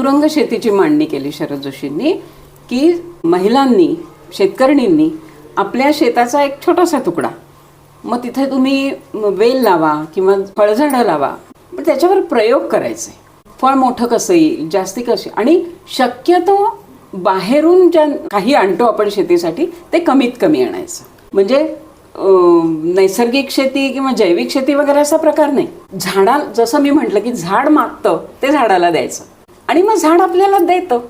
चतुरंग शेतीची मांडणी केली शरद जोशींनी की महिलांनी शेतकऱ्यांनी आपल्या शेताचा एक छोटासा तुकडा. मग तिथे तुम्ही वेल लावा किंवा फळझाडं लावा. पण त्याच्यावर प्रयोग करायचे. फळ मोठं कसं येईल जास्ती कसे आणि शक्यतो बाहेरून ज्या काही आणतो आपण शेतीसाठी ते कमीत कमी आणायचं. म्हणजे नैसर्गिक शेती किंवा जैविक शेती वगैरे असा प्रकार नाही. झाडा जसं मी म्हटलं की झाड मागतं ते झाडाला द्यायचं. आणि मग झाड आपल्याला देतं.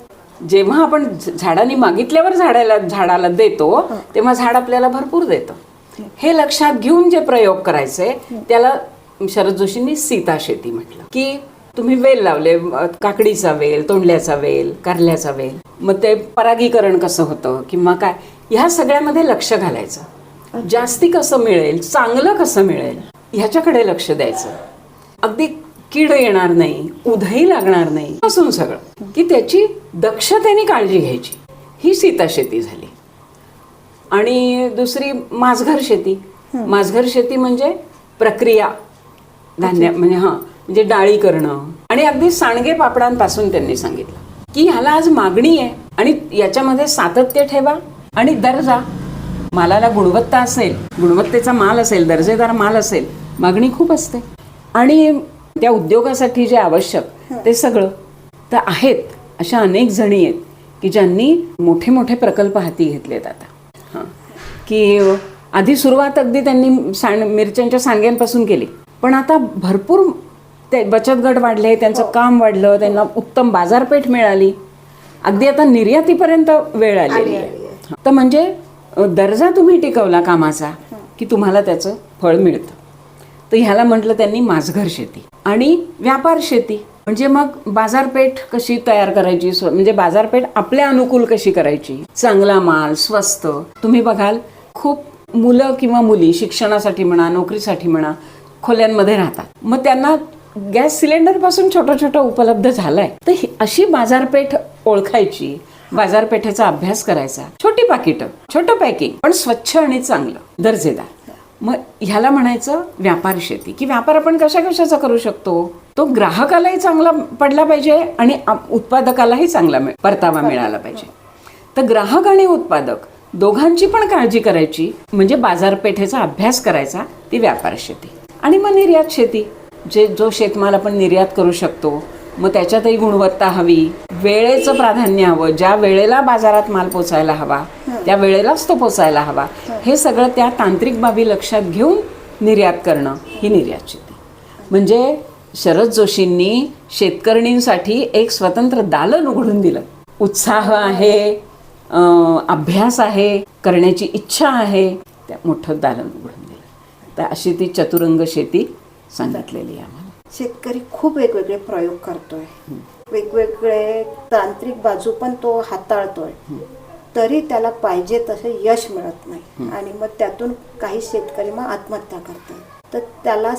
जेव्हा आपण झाडांनी मागितल्यावर झाडाला झाडाला देतो तेव्हा झाड आपल्याला भरपूर देतं. हे. लक्षात घेऊन जे प्रयोग करायचे त्याला शरद जोशींनी सीता शेती म्हटलं. की तुम्ही वेल लावले काकडीचा वेल तोंडल्याचा वेल कारल्याचा वेल. मग ते परागीकरण कसं होतं किंवा काय ह्या सगळ्यामध्ये लक्ष घालायचं. जास्ती कसं मिळेल चांगलं कसं मिळेल ह्याच्याकडे लक्ष द्यायचं. अगदी कीड येणार नाही उधही लागणार नाही असून सगळं. की त्याची दक्षतेने काळजी घ्यायची. ही सीता शेती झाली. आणि दुसरी माझघर शेती. माझघर शेती म्हणजे प्रक्रिया. धान्य म्हणजे हां म्हणजे डाळी करणं. आणि अगदी सांडगे पापडांपासून त्यांनी सांगितलं. की ह्याला आज मागणी आहे. आणि याच्यामध्ये सातत्य ठेवा आणि दर्जा मालाला गुणवत्ता असेल गुणवत्तेचा माल असेल दर्जेदार माल असेल मागणी खूप असते. आणि त्या उद्योगासाठी जे आवश्यक ते सगळं तर आहेत अशा अनेक जणी आहेत की ज्यांनी मोठे मोठे प्रकल्प हाती घेतलेत आता. हां. की आधी सुरुवात अगदी त्यांनी सांड मिरच्यांच्या सांग्यांपासून केली. पण आता भरपूर ते बचत गट वाढले त्यांचं काम वाढलं त्यांना उत्तम बाजारपेठ मिळाली. अगदी आता निर्यातीपर्यंत वेळ आलेली आहे. तर म्हणजे दर्जा तुम्ही टिकवला कामाचा की तुम्हाला त्याचं फळ मिळतं. तर ह्याला म्हटलं त्यांनी माझघर शेती. आणि व्यापार शेती. म्हणजे मग बाजारपेठ कशी तयार करायची? म्हणजे बाजारपेठ आपल्या अनुकूल कशी करायची? चांगला माल स्वस्त. तुम्ही बघाल खूप मुलं किंवा मुली शिक्षणासाठी म्हणा नोकरीसाठी म्हणा खोल्यांमध्ये राहतात. मग त्यांना गॅस सिलेंडरपासून छोटं छोटं उपलब्ध झालंय. तर ही- अशी बाजारपेठ ओळखायची बाजारपेठेचा अभ्यास करायचा. छोटी पाकिटं छोटं पॅकिंग पण स्वच्छ आणि चांगलं दर्जेदार. मग ह्याला म्हणायचं व्यापार शेती. की व्यापार आपण कशा कशाचा करू शकतो? तो ग्राहकालाही चांगला पडला पाहिजे आणि उत्पादकालाही चांगला मिळ- परतावा मिळाला पाहिजे. तर ग्राहक आणि उत्पादक दोघांची पण काळजी करायची. म्हणजे बाजारपेठेचा अभ्यास करायचा ती व्यापार शेती. आणि मग निर्यात शेती. जे जो शेतमाल आपण निर्यात करू शकतो मग त्याच्यातही गुणवत्ता हवी. वेळेचं प्राधान्य हवं ज्या वेळेला बाजारात माल पोचायला हवा त्या वेळेलाच तो पोचायला हवा. हे. सगळं त्या तांत्रिक बाबी लक्षात घेऊन निर्यात करणं ही निर्यात शेती म्हणजे शरद जोशींनी शेतकऱ्यांसाठी एक स्वतंत्र दालन उघडून दिलं. उत्साह आहे अभ्यास आहे करण्याची इच्छा आहे त्या मोठं दालन उघडून दिलं. तर अशी ती चतुरंग शेती सांगितलेली आहे. शेतकरी खूप वेगवेगळे प्रयोग करतोय. वेगवेगळे तांत्रिक बाजू पण तो हाताळतोय. तरी त्याला पाहिजे तसे यश मिळत नाही. आणि मग त्यातून काही शेतकरी मग आत्महत्या करतात. तर त्याला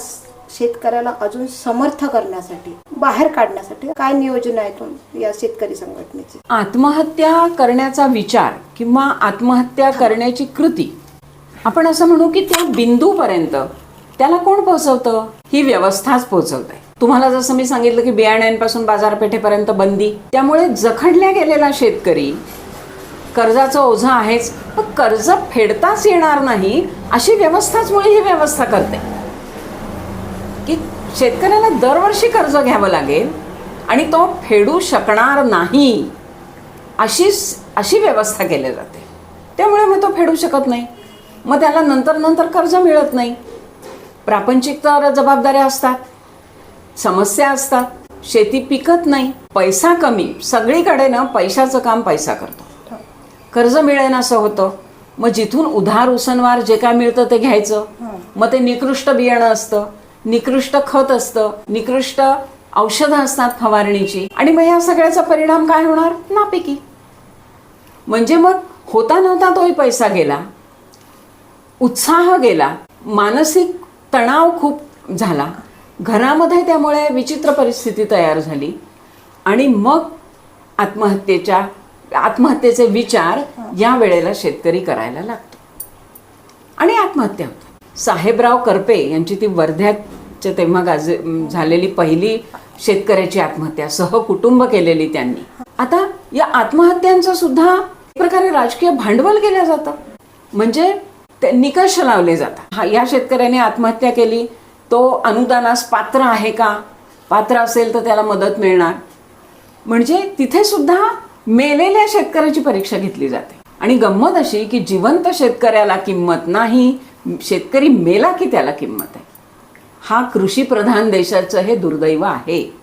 शेतकऱ्याला अजून समर्थ करण्यासाठी बाहेर काढण्यासाठी काय नियोजन आहे या शेतकरी संघटनेचे? आत्महत्या करण्याचा विचार किंवा आत्महत्या करण्याची कृती. आपण असं म्हणू की त्या बिंदूपर्यंत त्याला कोण पोहोचवतं? ही व्यवस्थाच पोहोचवते तुम्हाला जसं मी सांगितलं की बियाण्यांपासून बाजारपेठेपर्यंत बंदी त्यामुळे जखडल्या गेलेला शेतकरी कर्जाचं ओझं आहेच पण कर्ज फेडताच येणार नाही अशी व्यवस्थाच मुळे ही व्यवस्था करते. की शेतकऱ्याला दरवर्षी कर्ज घ्यावं लागेल आणि तो फेडू शकणार नाही अशी अशी व्यवस्था केली जाते. त्यामुळे मग तो फेडू शकत नाही. मग त्याला नंतर नंतर कर्ज मिळत नाही. प्रापंचिक तर जबाबदाऱ्या असतात. समस्या असतात. शेती पिकत नाही. पैसा कमी. सगळीकडे ना पैशाचं काम पैसा करतो. कर्ज मिळेन असं होतं. मग जिथून उधार उसनवार जे काय मिळतं ते घ्यायचं. मग ते निकृष्ट बियाणं असतं. निकृष्ट खत असतं. निकृष्ट औषधं असतात फवारणीची. आणि मग या सगळ्याचा परिणाम काय होणार? नापिकी. म्हणजे मग होता नव्हता तोही पैसा गेला. उत्साह गेला. मानसिक तणाव खूप झाला. घरामध्ये त्यामुळे विचित्र परिस्थिती तयार झाली. आणि मग आत्महत्येच्या आत्महत्येचे विचार या वेळेला शेतकरी करायला लागतो. आणि आत्महत्या होतात साहेबराव करपे यांची ती वर्ध्याच्या तेव्हा गाजे झालेली पहिली शेतकऱ्याची आत्महत्या सहकुटुंब केलेली त्यांनी. आता या आत्महत्यांचं सुद्धा एक प्रकारे राजकीय भांडवल केलं जातं. म्हणजे ते निकष लावले जातात. हा या शेतकऱ्याने आत्महत्या केली. तो अनुदानास पात्र आहे का? पात्र असेल तर त्याला मदत मिळणार. म्हणजे तिथे सुद्धा मेलेल्या शेतकऱ्याची परीक्षा घेतली जाते. आणि गंमत अशी की जिवंत शेतकऱ्याला किंमत नाही शेतकरी मेला की त्याला किंमत आहे. हा कृषी प्रधान देशाचं हे दुर्दैव आहे.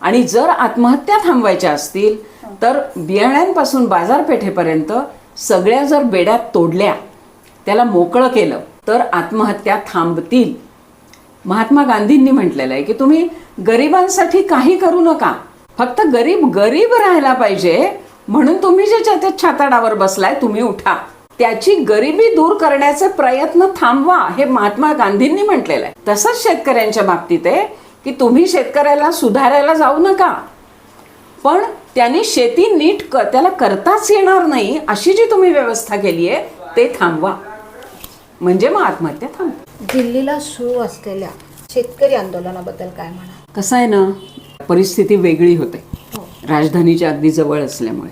आणि जर आत्महत्या थांबवायच्या असतील तर बियाण्यांपासून बाजारपेठेपर्यंत सगळ्या जर बेड्यात तोडल्या त्याला मोकळं केलं तर आत्महत्या थांबतील. महात्मा गांधींनी म्हटलेलं आहे की तुम्ही गरिबांसाठी काही करू नका. फक्त गरीब गरीब राहायला पाहिजे. म्हणून तुम्ही जे त्या छाताडावर बसलाय तुम्ही उठा. त्याची गरिबी दूर करण्याचे प्रयत्न थांबवा हे महात्मा गांधींनी म्हटलेलं आहे. तसंच शेतकऱ्यांच्या बाबतीत आहे की तुम्ही शेतकऱ्याला सुधारायला जाऊ नका. पण त्यांनी शेती नीट क त्याला करताच येणार नाही अशी जी तुम्ही व्यवस्था केली आहे ते थांबवा. म्हणजे मग आत्महत्या थांबते. दिल्लीला सुरू असलेल्या शेतकरी आंदोलनाबद्दल काय म्हणा कसं आहे ना परिस्थिती वेगळी होते. हो. राजधानीच्या अगदी जवळ असल्यामुळे.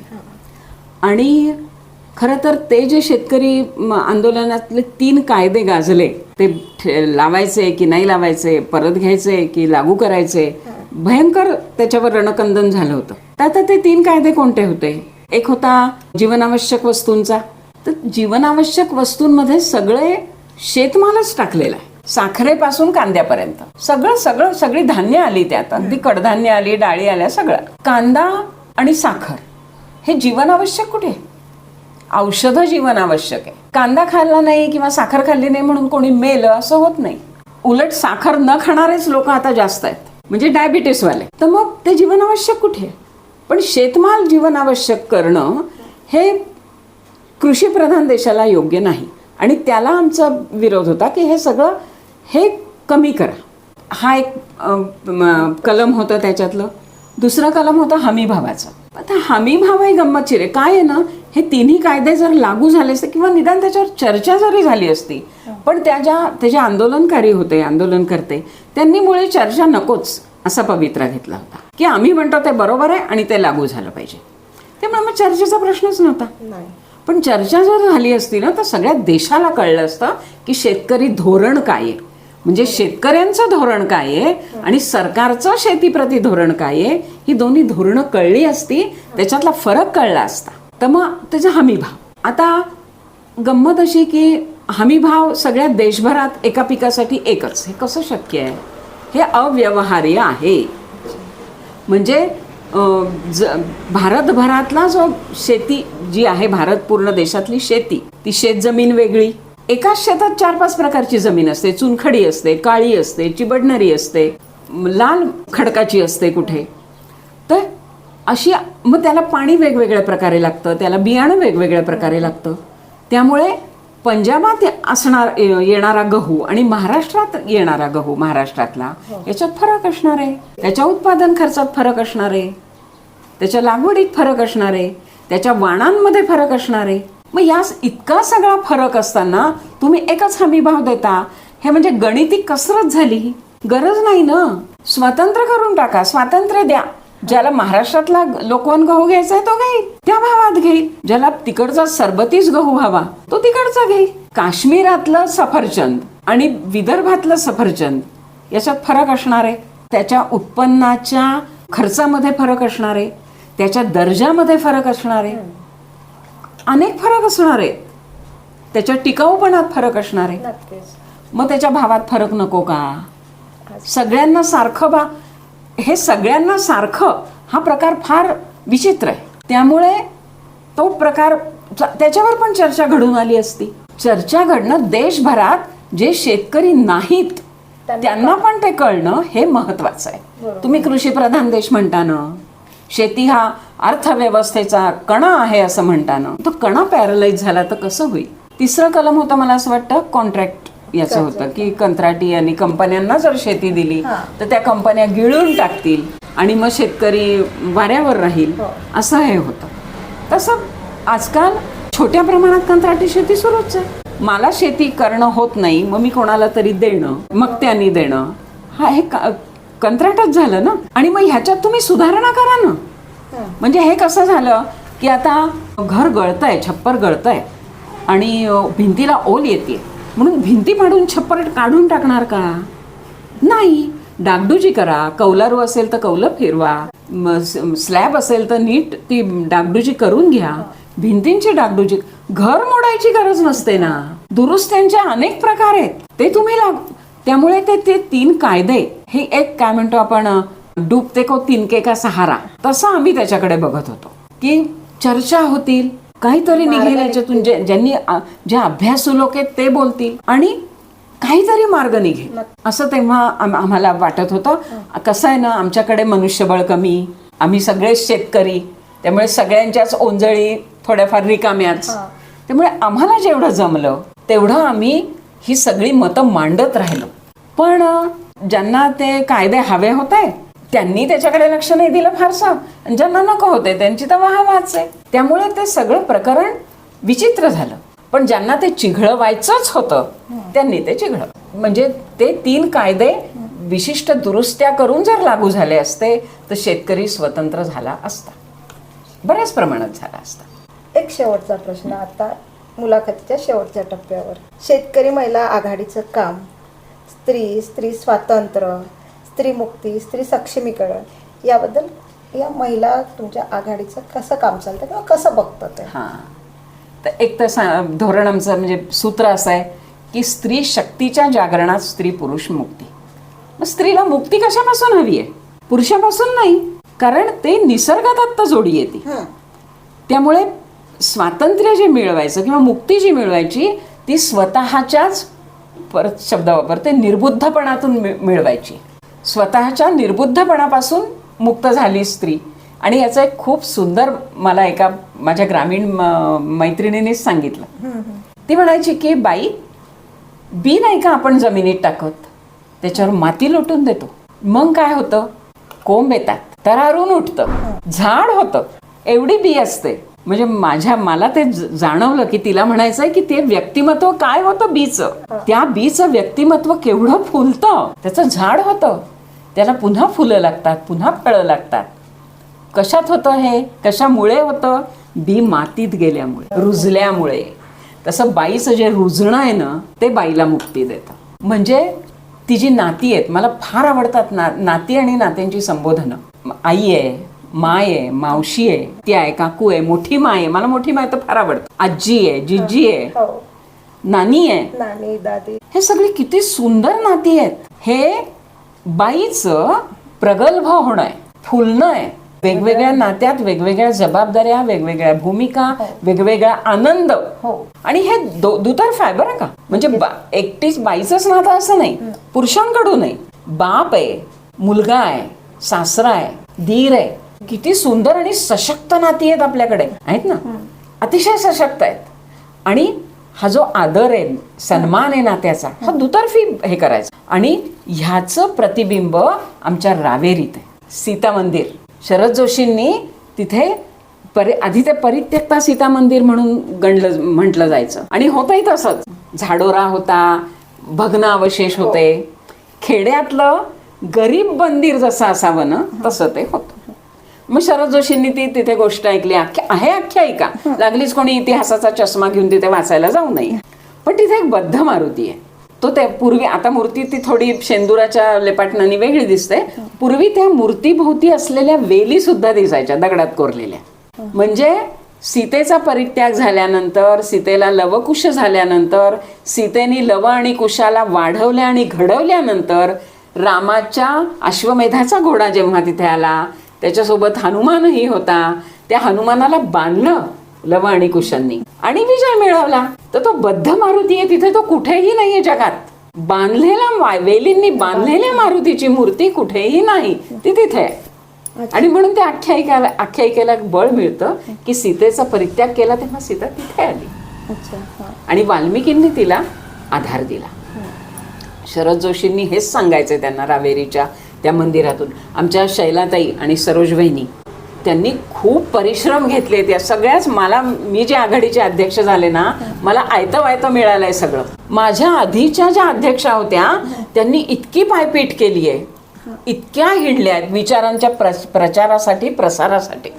आणि खरं तर ते जे शेतकरी म, आंदोलनातले तीन कायदे गाजले ते ठे- लावायचे की नाही लावायचे परत घ्यायचे की लागू करायचे भयंकर त्याच्यावर रणकंदन झालं होतं. तर आता ते तीन कायदे कोणते होते? एक होता जीवनावश्यक वस्तूंचा तर जीवनावश्यक वस्तूंमध्ये सगळे शेतमालच टाकलेला आहे. साखरेपासून कांद्यापर्यंत. सगळं सगळं सगळी धान्य आली त्यात. अगदी कडधान्य आली डाळी आल्या सगळं. कांदा आणि साखर हे जीवनावश्यक कुठे? आहे? औषधं जीवन आवश्यक आहे. कांदा खाल्ला नाही किंवा साखर खाल्ली नाही म्हणून कोणी मेलं असं होत नाही. उलट साखर न खाणारेच लोक आता जास्त आहेत. म्हणजे डायबिटीसवाले. तर मग ते जीवनावश्यक कुठे? आहे? पण शेतमाल जीवनावश्यक करणं हे कृषीप्रधान देशाला योग्य नाही. आणि त्याला आमचा विरोध होता की हे सगळं हे कमी करा. हा एक कलम होतं त्याच्यातलं. दुसरं कलम होतं हमी भावाचं. आता हमी भाव ही गंमतशीर आहे. काय आहे ना हे तिन्ही कायदे जर लागू झाले असते किंवा निदान त्याच्यावर चर्चा जरी झाली असती पण त्या ज्या ते जे आंदोलनकारी होते आंदोलन करते त्यांनी मुळे चर्चा नकोच असा पवित्रा घेतला होता. की आम्ही म्हणतो ते बरोबर आहे आणि ते लागू झालं पाहिजे. त्यामुळे मग चर्चेचा प्रश्नच नव्हता. नाही. पण चर्चा जर झाली असती ना तर सगळ्या देशाला कळलं असतं की शेतकरी धोरण काय आहे. म्हणजे शेतकऱ्यांचं धोरण काय आहे आणि सरकारचं शेतीप्रती धोरण काय आहे ही दोन्ही धोरणं कळली असती त्याच्यातला फरक कळला असता. तर मग त्याचा हमीभाव आता गंमत अशी की हमीभाव सगळ्या देशभरात एका पिकासाठी एकच. हे कसं शक्य आहे? हे अव्यवहार्य आहे. म्हणजे ज भारतभरातला जो शेती जी आहे भारत पूर्ण देशातली शेती ती शेतजमीन वेगळी. एकाच शेतात चार पाच प्रकारची जमीन असते. चुनखडी असते काळी असते चिबडणारी असते लाल खडकाची असते कुठे. तर अशी मग त्याला पाणी वेगवेगळ्या प्रकारे लागतं त्याला बियाणं वेगवेगळ्या प्रकारे लागतं. त्यामुळे पंजाबात असणार येणारा गहू आणि महाराष्ट्रात येणारा गहू महाराष्ट्रातला याच्यात फरक असणार आहे. त्याच्या उत्पादन खर्चात फरक असणार आहे. त्याच्या लागवडीत फरक असणार आहे. त्याच्या वाणांमध्ये फरक असणार आहे. मग या इतका सगळा फरक असताना तुम्ही एकच हमी भाव देता. हे म्हणजे गणिती कसरत झाली. गरज नाही ना. स्वतंत्र करून टाका. स्वातंत्र्य द्या. ज्याला महाराष्ट्रातला लोकवन गहू घ्यायचा आहे तो घेईल. त्या भावात घेईल. ज्याला तिकडचा सरबतीच गहू हवा तो तिकडचा घेईल. काश्मीरातलं सफरचंद आणि विदर्भातलं सफरचंद याच्यात फरक असणार आहे. त्याच्या उत्पन्नाच्या खर्चामध्ये फरक असणार आहे. त्याच्या दर्जामध्ये फरक असणार आहे. अनेक फरक असणार आहेत. त्याच्या टिकाऊपणात फरक असणार आहे. मग त्याच्या भावात फरक नको का? सगळ्यांना सारखं बा. हे सगळ्यांना सारखं हा प्रकार फार विचित्र आहे. त्यामुळे तो प्रकार त्याच्यावर पण चर्चा घडून आली असती. चर्चा घडणं देशभरात जे शेतकरी नाहीत त्यांना पण ते कळणं हे महत्वाचं आहे. तुम्ही कृषीप्रधान देश म्हणता ना शेती हा अर्थव्यवस्थेचा कणा आहे असं म्हणता ना तो कणा पॅरलाइज झाला तर कसं होईल? तिसरं कलम होतं मला असं वाटतं कॉन्ट्रॅक्ट याचं होतं की कंत्राटी आणि कंपन्यांना जर शेती दिली तर त्या कंपन्या गिळून टाकतील आणि मग शेतकरी वाऱ्यावर राहील. असं हे होतं. तसं आजकाल छोट्या प्रमाणात कंत्राटी शेती सुरूच आहे. मला शेती करणं होत नाही मग मी कोणाला तरी देणं मग त्यांनी देणं. हा हे कंत्राटच झालं ना? आणि मग ह्याच्यात तुम्ही सुधारणा करा ना. हं. म्हणजे हे कसं झालं की आता घर गळतंय छप्पर गळतंय आणि भिंतीला ओल येते म्हणून भिंती पाडून छप्पर काढून टाकणार का? नाही. डागडुजी करा. कौलारू असेल तर कौलं फिरवा. स्लॅब असेल तर नीट ती डागडुजी करून घ्या. भिंतींची डागडुजी घर मोडायची गरज नसते ना. दुरुस्त्यांचे अनेक प्रकार आहेत. ते तुम्ही लाग त्यामुळे ते ते तीन कायदे. हे एक काय म्हणतो आपण डुबते को तिनके का सहारा. तसं आम्ही त्याच्याकडे बघत होतो. की चर्चा होतील. काहीतरी निघेल याच्यातून. जे ज्यांनी जे अभ्यासू लोक आहेत ते बोलतील. आणि काहीतरी मार्ग निघेल. असं तेव्हा आम- आम्हाला वाटत होतं. कसं आहे ना आमच्याकडे मनुष्यबळ कमी आम्ही सगळेच शेतकरी त्यामुळे सगळ्यांच्याच ओंजळी थोड्याफार रिकाम्याच. त्यामुळे आम्हाला जेवढं जमलं तेवढं आम्ही ही सगळी मतं मांडत राहिलो. पण ज्यांना ते कायदे हवे होते त्यांनी त्याच्याकडे लक्ष नाही दिलं फारसं. ज्यांना नको होते त्यांची तर वाहवाच आहे. त्यामुळे ते सगळं प्रकरण विचित्र झालं. पण ज्यांना ते चिघळवायचंच होतं त्यांनी ते चिघळ. म्हणजे ते तीन कायदे विशिष्ट दुरुस्त्या करून जर लागू झाले असते तर शेतकरी स्वतंत्र झाला असता. बऱ्याच प्रमाणात झाला असता. एक शेवटचा प्रश्न आता मुलाखतीच्या शेवटच्या टप्प्यावर. शेतकरी महिला आघाडीचं काम. स्त्री स्त्री स्वातंत्र्य. स्त्री मुक्ती स्त्री सक्षमीकरण याबद्दल या महिला तुमच्या आघाडीचं कसं काम चालतं किंवा कसं बघतं ते? हां. तर एक तर धोरण आमचं म्हणजे सूत्र असं आहे की स्त्री शक्तीच्या जागरणात स्त्री पुरुष मुक्ती. मग स्त्रीला मुक्ती कशापासून हवी आहे? पुरुषापासून नाही कारण ते निसर्गदत्त जोडी येते. त्यामुळे स्वातंत्र्य जे मिळवायचं किंवा मुक्ती जी मिळवायची ती स्वतःच्याच परत शब्द वापरते निर्बुद्धपणातून मिळ- मिळवायची. स्वतःच्या निर्बुद्धपणापासून मुक्त झाली स्त्री. आणि याचं एक खूप सुंदर मला एका माझ्या ग्रामीण मैत्रिणीनेच सांगितलं. ती म्हणायची की बाई बी नाही का आपण जमिनीत टाकत? त्याच्यावर माती लोटून देतो. मग काय होतं? कोंब येतात. तरारून उठतं. झाड होतं. एवढी बी असते. म्हणजे माझ्या मला ते जाणवलं की तिला म्हणायचंय की ते व्यक्तिमत्व काय होतं? बीचं. त्या बीचं व्यक्तिमत्व केवढं फुलतं. त्याचं झाड होतं. त्याला पुन्हा फुलं लागतात पुन्हा फळं लागतात. कशात होतं हे? कशामुळे होतं? बी मातीत गेल्यामुळे रुजल्यामुळे. तसं बाईचं जे रुजणं आहे ना ते बाईला मुक्ती देतं. म्हणजे ती जी नाती आहेत मला फार आवडतात ना नाती आणि नात्यांची संबोधनं. आई आहे माय आहे मावशी आहे ती आहे काकू आहे मोठी माय आहे. मला मोठी माय तर फार आवडतं. आजी आहे जिजी आहे. हो. नानी आहे. नानी दादी. हे सगळी किती सुंदर नाती आहेत. हे बाईचं प्रगल्भ होणं आहे फुलणं आहे. वेगवेगळ्या नात्यात वेगवेगळ्या जबाबदाऱ्या वेगवेगळ्या भूमिका वेगवेगळा आनंद. हो. आणि हे दुतर्फ आहे बरं का. म्हणजे बा- एकटीच बाईचंच नातं असं नाही. पुरुषांकडून आहे बाप आहे मुलगा आहे सासरा आहे धीर आहे. किती सुंदर आणि सशक्त नाती आहेत आपल्याकडे. आहेत ना? अतिशय सशक्त आहेत. आणि हा जो आदर आहे सन्मान आहे नात्याचा हा दुतर्फी हे करायचा. आणि ह्याचं प्रतिबिंब आमच्या रावेरीत आहे. सीता मंदिर. शरद जोशींनी तिथे परि आधी ते परित्यक्ता सीता मंदिर म्हणून गणलं म्हटलं जायचं. आणि होतंही तसंच. झाडोरा होता भग्न अवशेष होते. खेड्यातलं गरीब मंदिर जसं असावं ना तसं ते होतं. मग शरद जोशींनी ती तिथे गोष्ट ऐकली. आख्या आहे आख्यायिका. लागलीच कोणी इतिहासाचा चष्मा घेऊन तिथे वाचायला जाऊ नये. पण तिथे एक बद्ध मारुती आहे. तो त्या पूर्वी आता मूर्ती ती थोडी शेंदुराच्या लेपाटणाने वेगळी दिसते. पूर्वी त्या मूर्तीभोवती असलेल्या वेली सुद्धा दिसायच्या दगडात कोरलेल्या. म्हणजे सीतेचा परित्याग झाल्यानंतर सीतेला लवकुश झाल्यानंतर सीतेने लव आणि कुशाला वाढवल्या आणि घडवल्यानंतर रामाच्या अश्वमेधाचा घोडा जेव्हा तिथे आला त्याच्यासोबत हनुमानही होता. त्या हनुमानाला बांधलं लव आणि कुशांनी आणि विजय मिळवला. तर तो बद्ध मारुती आहे. तिथे तो कुठेही नाहीये जगात. बांधलेला वेलींनी बांधलेल्या मारुतीची मूर्ती कुठेही नाही. ती तिथे आहे. आणि म्हणून त्या आख्यायिकाला आख्यायिकेला बळ मिळतं की सीतेचा परित्याग केला तेव्हा सीता तिथे आली. आणि वाल्मिकींनी तिला आधार दिला. शरद जोशींनी हेच सांगायचं त्यांना रावेरीच्या त्या मंदिरातून. आमच्या शैलाताई आणि सरोज वहिनी त्यांनी खूप परिश्रम घेतले त्या सगळ्याच. मला मी जे आघाडीचे अध्यक्ष झाले ना मला आयतं वायतं मिळालंय सगळं. माझ्या आधीच्या ज्या अध्यक्षा होत्या त्यांनी इतकी पायपीट केली आहे. इतक्या हिंडल्या आहेत विचारांच्या प्र- प्रचारासाठी प्रसारासाठी.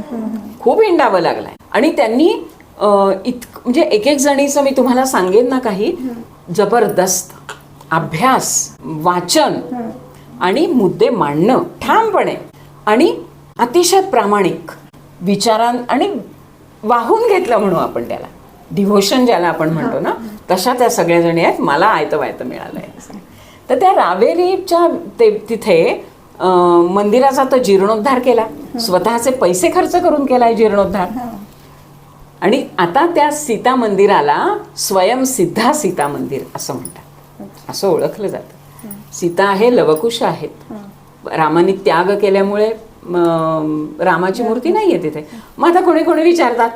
खूप हिंडावं लागलंय. आणि त्यांनी इतक म्हणजे एक एक जणीचं मी तुम्हाला सांगेन ना काही. जबरदस्त अभ्यास वाचन आणि मुद्दे मांडणं ठामपणे आणि अतिशय प्रामाणिक विचारां आणि वाहून घेतलं म्हणू आपण त्याला. डिव्होशन ज्याला आपण म्हणतो ना तशा त्या सगळ्या जणी आहेत. मला आयतं वायतं मिळालंय. तर त्या रावेरीच्या ते तिथे मंदिराचा तो जीर्णोद्धार केला. स्वतःचे पैसे खर्च करून केलाय जीर्णोद्धार. आणि आता त्या सीता मंदिराला स्वयंसिद्धा सीता मंदिर असं म्हणतात. असं ओळखलं जातं. सीता आहे लवकुश आहेत. रामाने त्याग केल्यामुळे रामाची मूर्ती नाहीये तिथे. मग आता कोणी कोणी विचारतात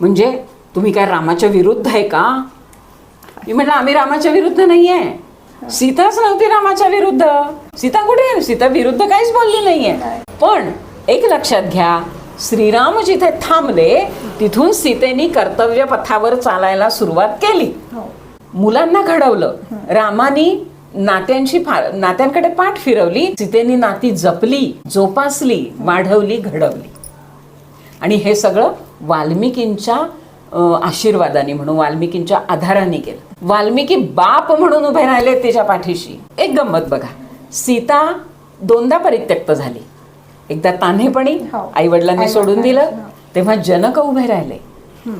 म्हणजे तुम्ही काय रामाच्या विरुद्ध आहे का? मी म्हटलं आम्ही रामाच्या विरुद्ध नाहीये. सीताच नव्हती रामाच्या विरुद्ध. सीता कुठे आहे? सीता विरुद्ध काहीच बोलली नाहीये. पण एक लक्षात घ्या श्रीराम जिथे थांबले तिथून सीतेनी कर्तव्य पथावर चालायला सुरुवात केली. हो. मुलांना घडवलं. रामानी नात्यांची फा- नात्यांकडे पाठ फिरवली सीतेनी नाती जपली जोपासली वाढवली घडवली. आणि हे सगळं वाल्मिकींच्या आशीर्वादाने म्हणून वाल्मिकींच्या आधाराने केलं. वाल्मिकी बाप म्हणून उभे राहिले तिच्या पाठीशी. एक गंमत बघा. सीता दोनदा परित्यक्त झाली. एकदा तान्हेपणी हो. आई वडिलांनी सोडून दिलं तेव्हा जनक उभे राहिले.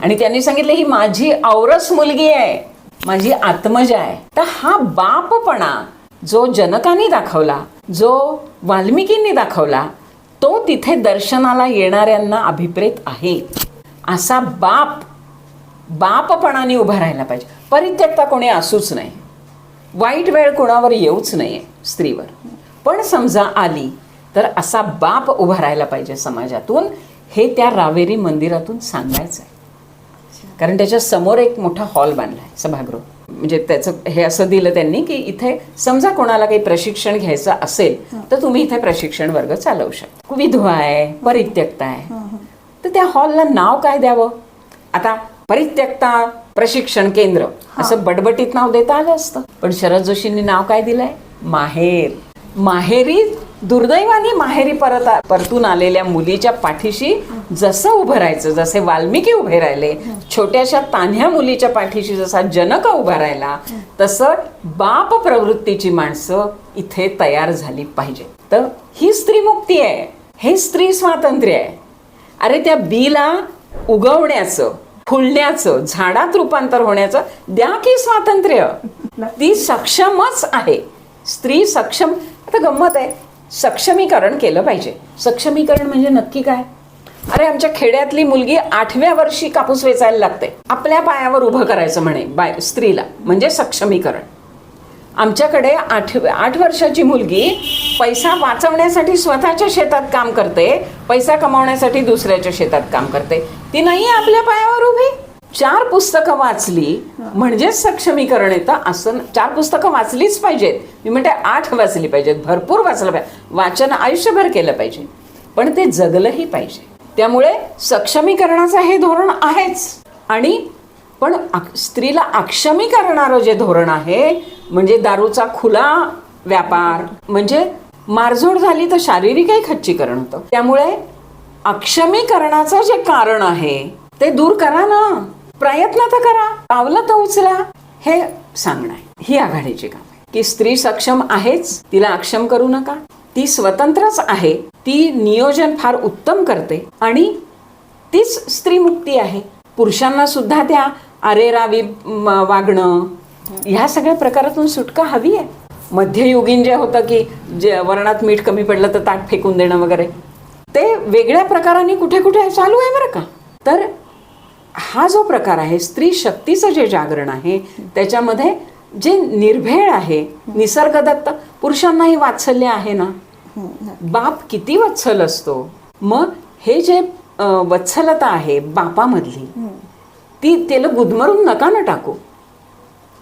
आणि त्यांनी सांगितलं ही माझी औरस मुलगी आहे. माझी आत्मजा आहे. तर हा बापपणा जो जनकाने दाखवला जो वाल्मिकींनी दाखवला तो तिथे दर्शनाला येणाऱ्यांना अभिप्रेत आहे. असा बाप बापपणाने उभा राहायला पाहिजे. परित्यक्ता कोणी असूच नाही. वाईट वेळ कोणावर येऊच नये स्त्रीवर. पण समजा आली तर असा बाप उभा राहायला पाहिजे समाजातून. हे त्या रावेरी मंदिरातून सांगायचं आहे कारण त्याच्यासमोर एक मोठा हॉल बांधलाय सभागृह. म्हणजे त्याचं हे असं दिलं त्यांनी की इथे समजा कोणाला काही प्रशिक्षण घ्यायचं असेल तर तुम्ही इथे प्रशिक्षण वर्ग चालवू शकता. विधवा आहे परित्यक्ता आहे. तर त्या हॉलला नाव काय द्यावं? आता परित्यक्ता प्रशिक्षण केंद्र असं बटबटीत नाव देता आलं असतं. पण शरद जोशींनी नाव काय दिलंय? माहेर. माहेरी दुर्दैवाने माहेरी परत परतून आलेल्या मुलीच्या पाठीशी जसं उभं राहायचं जसे वाल्मिकी उभे राहिले छोट्याशा तान्ह्या मुलीच्या पाठीशी जसा जनक उभा राहिला तसं बाप प्रवृत्तीची माणसं इथे तयार झाली पाहिजे. तर ही स्त्री मुक्ती आहे हे स्त्री स्वातंत्र्य आहे. अरे त्या बीला उगवण्याचं फुलण्याचं झाडात रूपांतर होण्याचं द्या की स्वातंत्र्य. ती सक्षमच आहे. स्त्री सक्षम आता गंमत आहे. सक्षमीकरण केलं पाहिजे. सक्षमीकरण म्हणजे नक्की काय? अरे आमच्या खेड्यातली मुलगी आठव्या वर्षी कापूस वेचायला लागते. आपल्या पायावर उभं करायचं म्हणे बाय स्त्रीला. म्हणजे सक्षमीकरण. आमच्याकडे आठ आठ वर्षाची मुलगी पैसा वाचवण्यासाठी स्वतःच्या शेतात काम करते पैसा कमावण्यासाठी दुसऱ्याच्या शेतात काम करते. ती नाही आपल्या पायावर उभी? चार पुस्तकं वाचली म्हणजेच सक्षमीकरण येतं असं चार पुस्तकं वाचलीच पाहिजेत. मी म्हणते आठ वाचली पाहिजेत भरपूर वाचलं पाहिजे. वाचन आयुष्यभर केलं पाहिजे. पण ते जगलंही पाहिजे. त्यामुळे सक्षमीकरणाचं हे धोरण आहेच. आणि पण स्त्रीला अक्षमी करणारं जे धोरण आहे म्हणजे दारूचा खुला व्यापार म्हणजे मारझोड झाली तर शारीरिकही खच्चीकरण होतं. त्यामुळे अक्षमीकरणाचं जे कारण आहे ते दूर करा ना. प्रयत्न तर करा. पावलं तर उचला. हे सांगणं आहे. ही आघाडीची काम आहे की स्त्री सक्षम आहेच तिला अक्षम करू नका. ती स्वतंत्रच आहे. ती नियोजन फार उत्तम करते. आणि तीच स्त्री मुक्ती आहे. पुरुषांना सुद्धा त्या अरेरावी वागणं ह्या सगळ्या प्रकारातून सुटका हवी आहे. मध्ययुगीन जे होतं की जे वर्णात मीठ कमी पडलं तर ताट फेकून देणं वगैरे ते वेगळ्या प्रकाराने कुठे कुठे चालू आहे बरं का? तर हा जो प्रकार आहे स्त्री शक्तीचं जे जागरण आहे त्याच्यामध्ये जे निर्भेळ आहे निसर्गदत्त पुरुषांनाही वात्सल्य आहे ना? बाप किती वत्सल असतो. मग हे जे वत्सलता आहे बापामधली ती त्याला गुदमरून नका ना टाकू.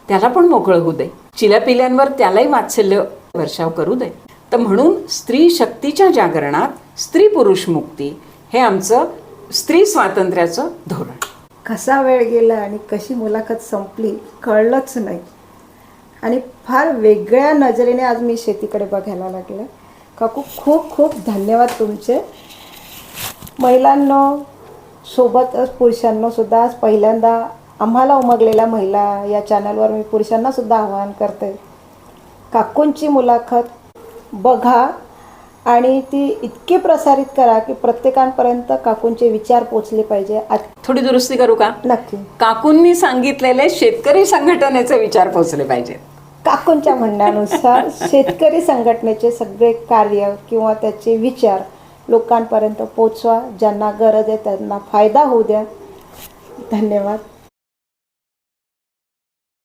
त्याला पण मोकळं होऊ दे. चिल्या पिल्यांवर त्यालाही वात्सल्य वर्षाव करू दे. तर म्हणून स्त्री शक्तीच्या जागरणात स्त्री पुरुष मुक्ती हे आमचं स्त्री स्वातंत्र्याचं धोरण. कसा वेळ गेला आणि कशी मुलाखत संपली कळलंच नाही. आणि फार वेगळ्या नजरेने आज मी शेतीकडे बघायला लागले. काकू खूप खूप धन्यवाद तुमचे. महिलांनो सोबतच पुरुषांनो सुद्धा आज पहिल्यांदा आम्हाला उमगलेल्या महिला या चॅनलवर मी पुरुषांना सुद्धा आवाहन करते. काकूंची मुलाखत बघा. आणि ती इतकी प्रसारित करा की प्रत्येकांपर्यंत काकूंचे विचार पोचले पाहिजे. थोडी दुरुस्ती करू का? नक्की. काकूंनी सांगितलेले शेतकरी संघटनेचे विचार पोचले पाहिजेत. काकूंच्या म्हणण्यानुसार शेतकरी संघटनेचे सगळे कार्य किंवा त्याचे विचार लोकांपर्यंत पोचवा. ज्यांना गरज आहे त्यांना फायदा होऊ द्या. धन्यवाद.